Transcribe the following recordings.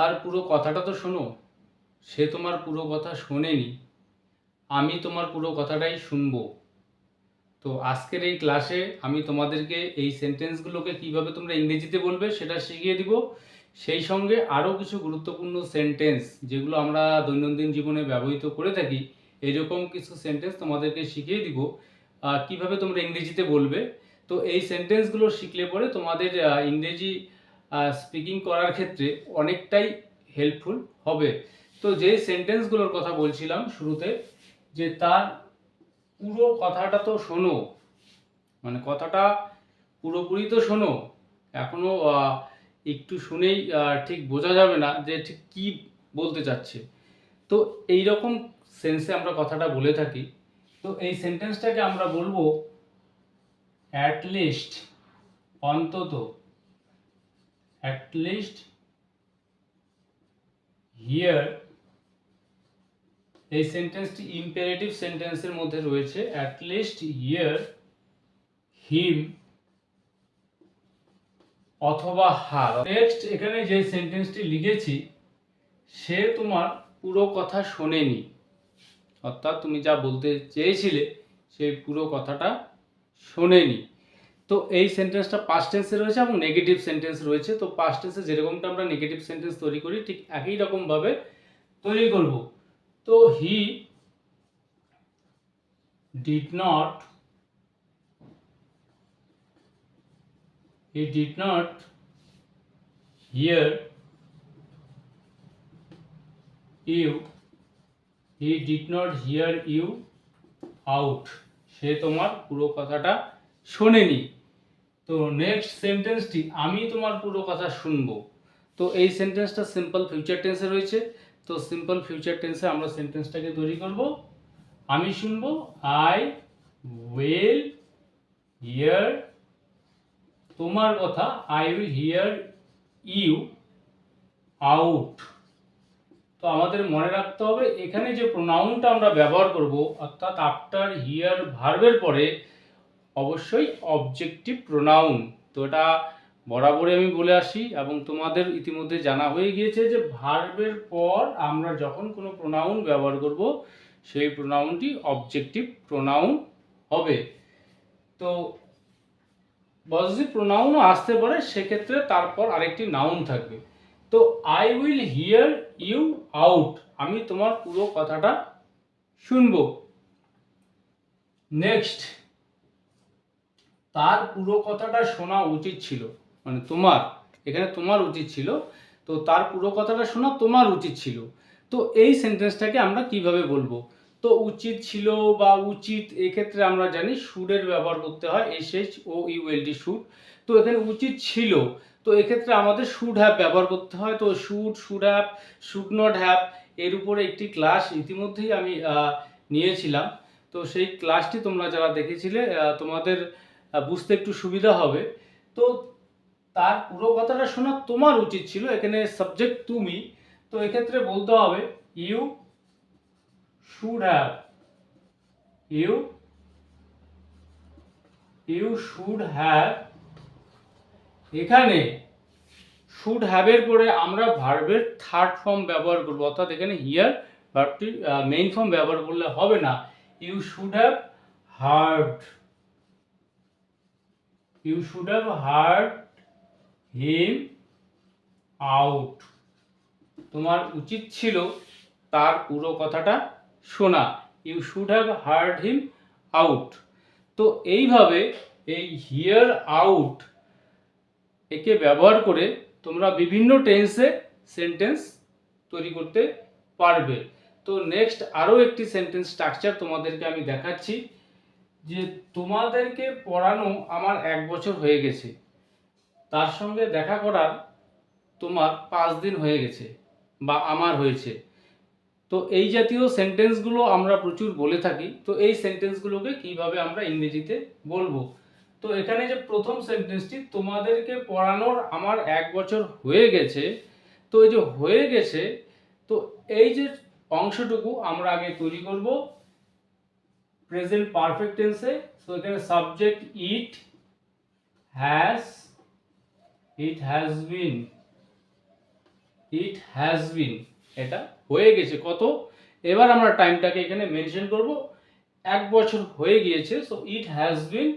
তার পুরো কথাটা তো শোনো। সে তোমার পুরো কথা শোনেনি। আমি তোমার পুরো কথাটাই শুনব। তো আজকের এই ক্লাসে আমি তোমাদেরকে এই সেন্টেন্সগুলোকে কীভাবে তোমরা ইংরেজিতে বলবে সেটা শিখিয়ে দিব। সেই সঙ্গে আরও কিছু গুরুত্বপূর্ণ সেন্টেন্স যেগুলো আমরা দৈনন্দিন জীবনে ব্যবহৃত করে থাকি, এরকম কিছু সেন্টেন্স তোমাদেরকে শিখিয়ে দিব কীভাবে তোমরা ইংরেজিতে বলবে। তো এই সেন্টেন্সগুলো শিখলে পরে তোমাদের ইংরেজি স্পিকিং করার ক্ষেত্রে অনেকটাই হেল্পফুল হবে। তো যে সেন্টেন্সগুলোর কথা বলছিলাম শুরুতে যে তার পুরো কথাটা তো শোনো মানে কথাটা পুরোপুরি তো শোনো এখনও আহ, একটু শুনেই ঠিক বোঝা যাবে না যে ঠিক কী বলতে চাচ্ছে। তো এই রকম সেন্সে আমরা কথাটা বলে থাকি। তো এই সেন্টেন্সটাকে আমরা বলব অ্যাটলিস্ট অন্তত অ্যাট লিস্ট হিয়ার এই সেন্টেন্সটি ইম্পারেটিভ সেন্টেন্সের মধ্যে রয়েছে অ্যাট লিস্ট হিয়ার হিম অথবা হার নেক্সট এখানে যে সেন্টেন্সটি লিখেছি, সে তোমার পুরো কথা শোনেনি। অর্থাৎ তুমি যা বলতে চেয়েছিলে, সেই পুরো কথাটা শোনেনি। তো এই সেন্টেন্সটা পাস্ট টেন্সে রয়েছে এবং নেগেটিভ সেন্টেন্স রয়েছে। তো পাস্ট টেন্সে যেরকমটা আমরা নেগেটিভ সেন্টেন্স তৈরি করি, ঠিক একই রকমভাবে তৈরি করব। তো he did not he did not hear you, he did not hear you out সে তোমার পুরো কথাটা শোনেনি। তো নেক্সট সেন্টেন্সটি আমি তোমার পুরো কথা শুনব। তো এই সেন্টেন্সটা সিম্পল ফিউচার টেন্সে রয়েছে। তো সিম্পল ফিউচার টেন্সে আমরা সেন্টেন্সটাকে তৈরি করব। আমি শুনব আই উইল হিয়ার তোমার কথা I will hear you out তো আমাদের মনে রাখতে হবে, এখানে যে প্রোনাউনটা আমরা ব্যবহার করব, অর্থাৎ আফটার হিয়ার ভার্বের পরে অবশ্যই অবজেক্টিভ প্রোনাউন তো এটা বরাবরই আমি বলে আসি এবং তোমাদের ইতিমধ্যে জানা হয়ে গিয়েছে যে ভার্বের পর আমরা যখন কোনো প্রোনাউন ব্যবহার করব, সেই প্রোনাউনটি অবজেক্টিভ প্রোনাউন হবে। তো পজিটিভ প্রোনাউনও আসতে পারে, সেক্ষেত্রে তারপর আরেকটি নাউন থাকবে। তো I will hear you out আমি তোমার পুরো কথাটা শুনব। নেক্সট তার পুরো কথাটা শোনা উচিত ছিল। মানে তোমার, এখানে তোমার উচিত ছিল। তো তার পুরো কথাটা শোনা তোমার উচিত ছিল। তো এই সেন্টেন্সটাকে আমরা কীভাবে বলব? তো উচিত ছিল বা উচিত এক্ষেত্রে আমরা জানি শুডের ব্যবহার করতে হয় S H O ULD should তো এখানে উচিত ছিল। তো এক্ষেত্রে আমাদের শুড হ্যাপ ব্যবহার করতে হয়। তো should should hap should not hap এর উপরে একটি ক্লাস ইতিমধ্যেই আমি নিয়েছিলাম। তো সেই ক্লাসটি তোমরা যারা দেখেছিলে তোমাদের বুঝতে একটু সুবিধা হবে। তো তার পুরো কথাটা শোনা তোমার উচিত ছিল, এখানে সাবজেক্ট তুমি। তো এক্ষেত্রে বলতে হবে you should have you you should have, এখানে শুড হ্যাভের পরে আমরা ভার্বের থার্ড ফর্ম ব্যবহার করব, অর্থাৎ এখানে হিয়ার ভার্বটি মেইন ফর্ম ব্যবহার করলে হবে না। You should have heard you should have heard him out তোমার উচিত ছিল তার পুরো কথাটা শোনা। You should have heard him out তো এইভাবে এই হিয়ার আউট একে ব্যবহার করে তোমরা বিভিন্ন টেন্সে সেন্টেন্স তৈরি করতে পারবে। তো নেক্সট আরও একটি সেন্টেন্স স্ট্রাকচার তোমাদেরকে আমি দেখাচ্ছি। যে তোমাদেরকে পড়ানো আমার এক বছর হয়ে গেছে। তার সঙ্গে দেখা করার তোমার পাঁচ দিন হয়ে গেছে বা আমার হয়েছে। তো এই জাতীয় সেন্টেন্সগুলো আমরা প্রচুর বলে থাকি। তো এই সেন্টেন্সগুলোকে কীভাবে আমরা ইংরেজিতে বলব? তো এখানে যে প্রথম সেন্টেন্সটি, তোমাদেরকে পড়ানোর আমার এক বছর হয়ে গেছে। তো এই যে হয়ে গেছে, তো এই যে অংশটুকু আমরা আগে তৈরি করব। প্রেজেন্ট পারফেক্ট টেন্সে তো এখানে subject it has it has been it has been এটা হয়ে গেছে কত? এবার আমরা টাইমটাকে এখানে মেনশন করব। এক বছর হয়ে গিয়েছে so it has been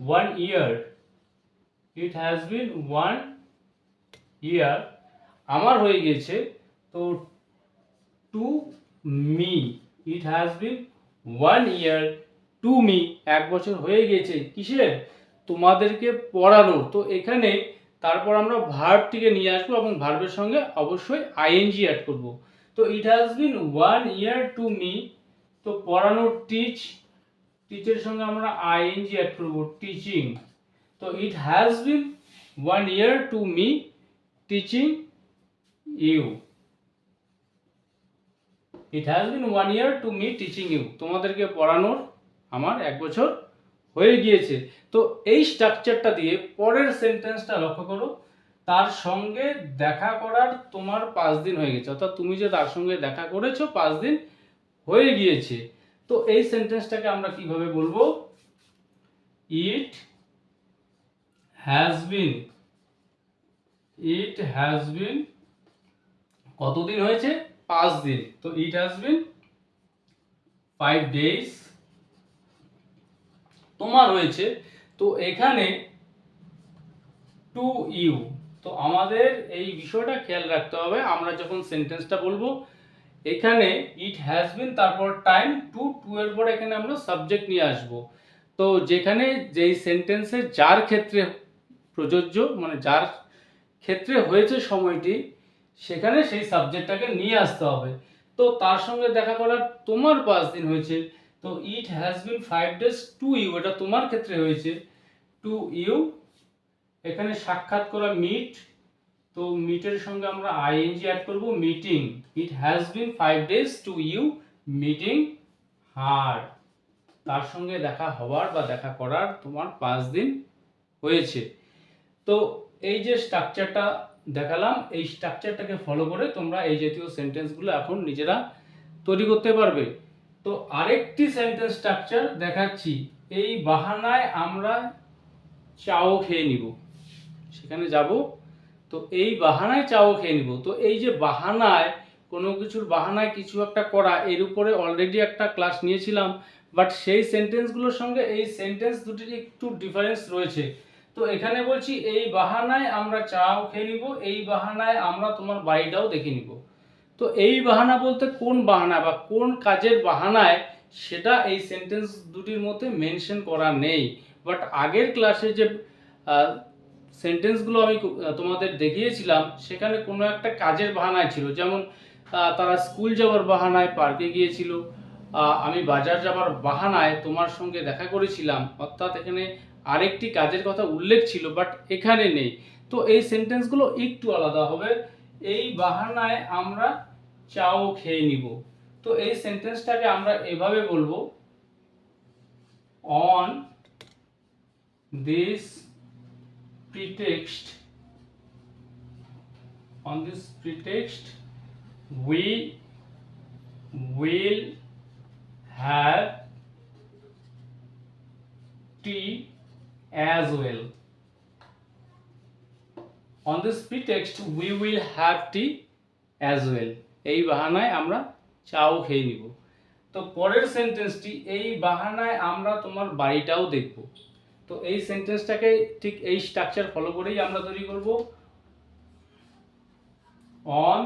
one year it has been one year আমার হয়ে গিয়েছে, তো to me it has been one year to me এক বছর হয়ে গিয়েছে কিসের? তোমাদেরকে পড়ানোর। তো এখানে তারপর আমরা ভার্বটিকে নিয়ে আসব এবং ভার্বের সঙ্গে অবশ্যই আইএনজি অ্যাড করব। তো it has been one year to me তো পড়ানোর টিচ টিচের সঙ্গে আমরা আইএনজি অ্যাড করব টিচিং তো it has been one year to me teaching you it has been one year to me teaching you তোমাদেরকে পড়ানোর আমার এক বছর হয়ে গিয়েছে। তো এই স্ট্রাকচারটা দিয়ে পরের সেন্টেন্সটা লক্ষ্য করো। তার সঙ্গে দেখা করার তোমার পাঁচ দিন হয়ে গেছে। অর্থাৎ তুমি যে তার সঙ্গে দেখা করেছ, পাঁচ দিন হয়ে গিয়েছে। তো এই সেন্টেন্সটাকে আমরা কীভাবে বলব? ইট হ্যাজ বিন ইট হ্যাজ বিন কতদিন হয়েছে? পাঁচ দিন। তো ইট বিন ফাইভ ডেজ তোমার হয়েছে তো এখানে টু ইউ তো আমাদের এই বিষয়টা খেয়াল রাখতে হবে। আমরা যখন সেন্টেন্সটা বলব, এখানে ইট হ্যাজ বিন তারপর টাইম টু টু এর পর এখানে আমরা সাবজেক্ট নিয়ে আসব। তো যেখানে যেই সেন্টেন্সে যার ক্ষেত্রে প্রযোজ্য মানে যার ক্ষেত্রে হয়েছে সময়টি সেখানে সেই সাবজেক্টটাকে নিয়ে আসতে হবে। তো তার সঙ্গে দেখা করার তোমার পাঁচ দিন হয়েছে। তো it has been five days to you এটা তোমার ক্ষেত্রে হয়েছে। টু ইউ এখানে সাক্ষাৎ করা মিট তো মিটের সঙ্গে আমরা আইএনজি অ্যাড করব meeting it has been five days to you meeting her তার সঙ্গে দেখা হওয়ার বা দেখা করার তোমার পাঁচ দিন হয়েছে। তো এই যে স্ট্রাকচারটা দেখালাম, এই স্ট্রাকচারটাকে ফলো করে তোমরা এই জাতীয় সেন্টেন্সগুলো এখন নিজেরা তৈরি করতে পারবে। তো আরেকটি সেন্টেন্স স্ট্রাকচার দেখাচ্ছি, এই বাহানায় আমরা চাও খেয়ে নিব। সেখানে যাব। তো এই বাহানায় চাও খেয়ে নিব। তো এই যে বাহানায়, কোনো কিছুর বাহানায় কিছু একটা করা, এর উপরে অলরেডি একটা ক্লাস নিয়েছিলাম বাট সেই সেন্টেন্সগুলোর সঙ্গে এই সেন্টেন্স দুটির একটু ডিফারেন্স রয়েছে। তো এখানে বলছি, এই বাহানায় আমরা চাও খেয়ে নিব, এই বাহানায় আমরা তোমার বাড়িটাও দেখে নিব। তো এই বাহানা বলতে কোন বাহানা বা কোন কাজের বাহানায় সেটা এই সেন্টেন্স দুটির মধ্যে মেনশন করা নেই। বাট আগের ক্লাসে যে সেন্টেন্সগুলো আমি তোমাদের দেখিয়েছিলাম, সেখানে কোনো একটা কাজের বাহানায় ছিল। যেমন তারা স্কুল যাওয়ার বাহানায় পার্কে গিয়েছিল। আমি বাজার যাওয়ার বাহানায় তোমার সঙ্গে দেখা করেছিলাম। অর্থাৎ এখানে আরেকটি কাজের কথা উল্লেখ ছিল বাট এখানে নেই। তো এই সেন্টেন্সগুলো একটু আলাদা হবে। এই বাহানায় আমরা চাও খেয়ে নিব। তো এই সেন্টেন্সটাকে আমরা এভাবে বলব on this pretext on this pretext we will have tea as well. On this pretext, we will have tea as well. এই বাহানায় আমরা চাও খেয়ে নিব। তো পরের সেন্টেন্সটি এই বাহানায় আমরা তোমার বাড়িটাও দেখব। তো এই সেন্টেন্সটাকে ঠিক এই স্ট্রাকচার ফলো করেই আমরা তৈরি করব। On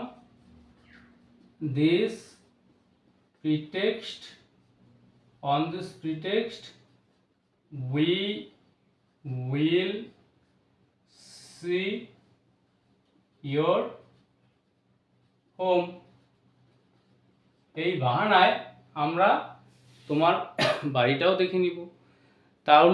this pretext, on this pretext, we will see your home. এই বাহানায় আমরা তোমার বাড়িটাও দেখে নিব। তাহলে